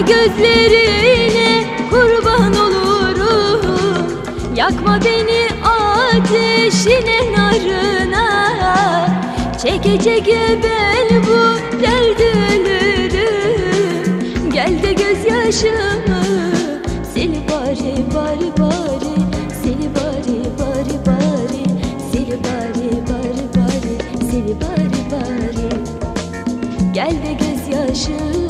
gözlerine kurban olurum. Yakma beni ateşine narına. Çeke çeke ben bu derde ölürüm. Gel de gözyaşımı sil bari bari bari. Sil bari bari bari. Sil bari bari bari. Sil bari bari. Gel de gözyaşımı